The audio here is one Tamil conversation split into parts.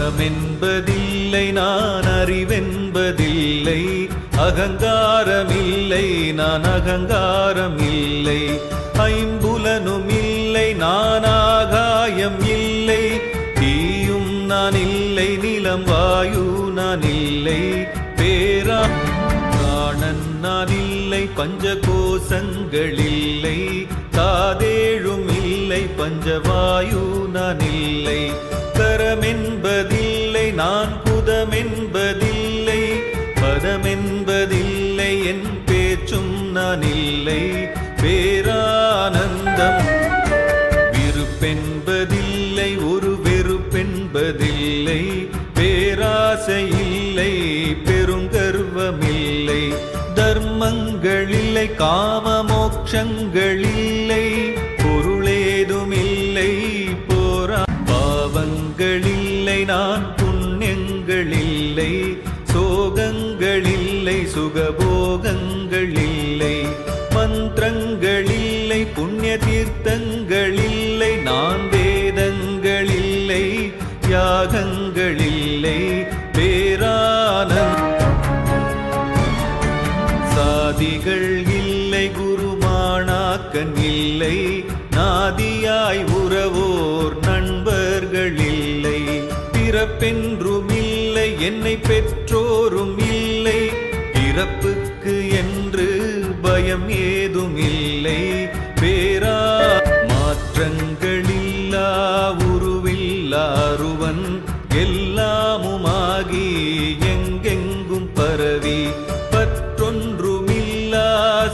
அகமென்பதில்லை நான் அறிவென்பதில்லை. அகங்காரமில்லை நான் அகங்காரம் இல்லை ஐம்புலனும் இல்லை நான் ஆகாயம் இல்லை தீயும் நான் இல்லை நிலம் வாயு நான் இல்லை பேரா பிராணன் நான் இல்லை பஞ்ச கோஷங்கள் இல்லை காதேழும் இல்லை பஞ்சவாயு நான் இல்லை நான் புதமென்பதில்லை பதமென்பதில்லை என் பேச்சும் நான் இல்லை. பேரானந்தம் விருப்பென்பதில்லை ஒரு வெறுப்பென்பதில்லை. பேராசை இல்லை பெருங்கர்வமில்லை. தர்மங்கள் இல்லை காம மோட்சங்கள் இல்லை பொருளேதுமில்லை போரா பாவங்கள் இல்லை நான் போகங்கள் இல்லை மந்திரங்கள் இல்லை புண்ணிய தீர்த்தங்கள் இல்லை நான் வேதங்கள் இல்லை யாகங்கள் இல்லை பேரானந்த சாதிகள் இல்லை குருமானாக்கன் இல்லை நாதியாய் உறவோர் நண்பர்கள் இல்லை பிறப்பென்றும் இல்லை என்னை பெற்றோரும் இல்லை இழப்புக்கு என்று பயம் ஏதும் இல்லை பேரா மாற்றங்களில்லா உருவில்லாருவன் எல்லாமுமாகி எங்கெங்கும் பரவி. பற்றொன்றுமில்லா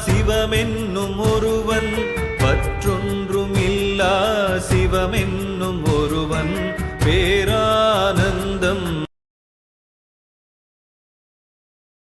சிவமென்னும் ஒருவன். பற்றொன்றுமில்லா சிவமென்னும் ஒருவன். பேரா